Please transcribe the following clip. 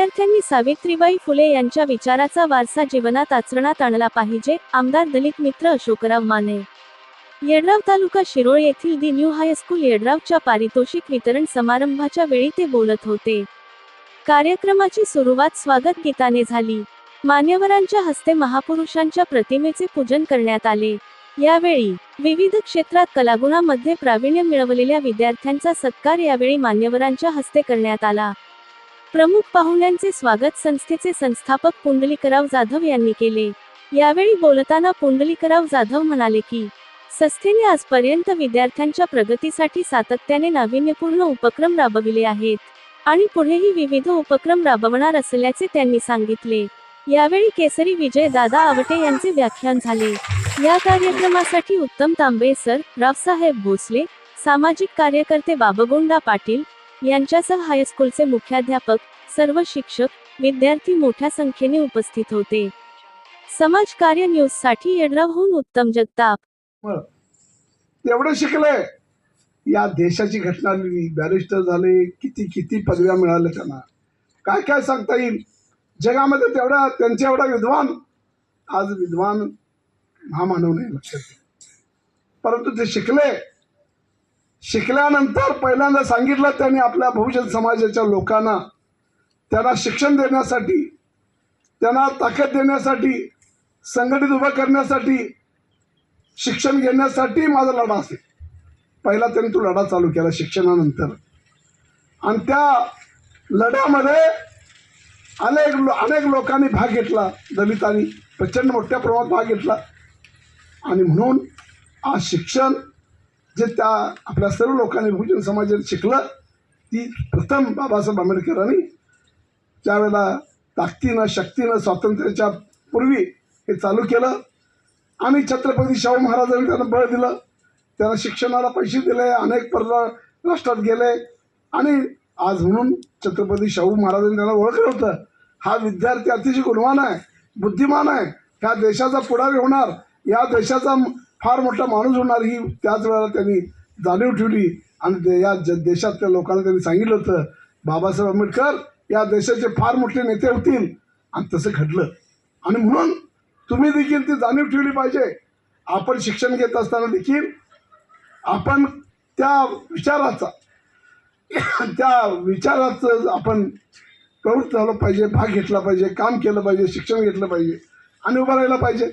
विद्यार्थ्यांनी सावित्रीबाई फुले यांच्या विचाराचा वारसा जीवनात आचरणात आणला पाहिजे आमदार दलित मित्र अशोकराव माने. येडराव तालुका शिरोळ येथील दी न्यू हायस्कूल येडरावच्या पारितोषिक वितरण समारंभाच्या वेळी ते बोलत होते. कार्यक्रमाची सुरुवात स्वागत गीताने झाली. मान्यवरांच्या हस्ते महापुरुषांच्या प्रतिमेचे पूजन करण्यात आले. यावेळी विविध क्षेत्रात कलागुणामध्ये प्रावीण्य मिळवलेल्या विद्यार्थ्यांचा सत्कार यावेळी मान्यवरांच्या हस्ते करण्यात आला. प्रमुख पाहुण्यांचे स्वागत संस्थेचे संस्थापक पुंडलिकराव जाधव यांनी केले. यावेळी बोलताना पुंडलिकराव जाधव म्हणाले की संस्थेने आजपर्यंत विद्यार्थ्यांच्या प्रगतीसाठी सातत्याने नाविन्यपूर्ण उपक्रम राबविले आहेत आणि पुढेही विविध उपक्रम राबवणार असल्याचे त्यांनी सांगितले. यावेळी केसरी विजय दादा आवटे यांचे व्याख्यान झाले. या कार्यक्रमासाठी उत्तम तांबे सर रावसाहेब भोसले सामाजिक कार्यकर्ते बाबगोंडा पाटील यांच्यासह हायस्कूलचे मुख्याध्यापक सर्व शिक्षक विद्यार्थी मोठ्या संख्येने उपस्थित होते. समाज कार्य न्यूजसाठी येडरावहून उत्तम जगताप. बरं. एवढं शिकले या देशाची घटना लिहिली बॅरिस्टर झाले किती किती पदव्या मिळाल्या त्यांना. काय काय सांगता येईल? जगामध्ये तेवढा त्यांच्या एवढा विद्वान आज विद्वान महामानव नाही लक्षात परंतु ते शिकले. शिकल्यानंतर पहिल्यांदा सांगितलं त्यांनी आपल्या बहुजन समाजाच्या लोकांना. त्यांना शिक्षण देण्यासाठी त्यांना ताकद देण्यासाठी संघटित उभं करण्यासाठी शिक्षण घेण्यासाठी माझा लढा असेल पहिला त्यांनी तो लढा चालू केला शिक्षणानंतर. आणि त्या लढ्यामध्ये अनेक लो- अनेक लोकांनी भाग घेतला. दलितांनी प्रचंड मोठ्या प्रमाणात भाग घेतला. आणि म्हणून आज शिक्षण जे त्या आपल्या सर्व लोकांनी बहुजन समाजात शिकलं ती प्रथम बाबासाहेब आंबेडकरांनी त्यावेळेला ताकदीनं शक्तीनं स्वातंत्र्याच्या पूर्वी हे चालू केलं आणि छत्रपती शाहू महाराजांनी त्यांना बळ दिलं त्यांना शिक्षणाला पैसे दिले अनेक पररा राष्ट्रात गेले. आणि आज म्हणून छत्रपती शाहू महाराजांनी त्यांना ओळखलं होतं. हा विद्यार्थी अतिशय गुणवान आहे बुद्धिमान आहे. ह्या देशाचा पुढारी होणार. या देशाचा फार मोठा माणूस होणार ही त्याच वेळेला त्यांनी जाणीव ठेवली. आणि या ज देशातल्या लोकांना त्यांनी सांगितलं होतं बाबासाहेब आंबेडकर या देशाचे फार मोठे नेते होतील. आणि तसं घडलं. आणि म्हणून तुम्ही देखील ती जाणीव ठेवली पाहिजे. आपण शिक्षण घेत असताना देखील आपण त्या विचाराचा त्या विचाराचं आपण प्रवृत्त झालं पाहिजे भाग घेतला पाहिजे काम केलं पाहिजे शिक्षण घेतलं पाहिजे आणि उभं राहिलं पाहिजे.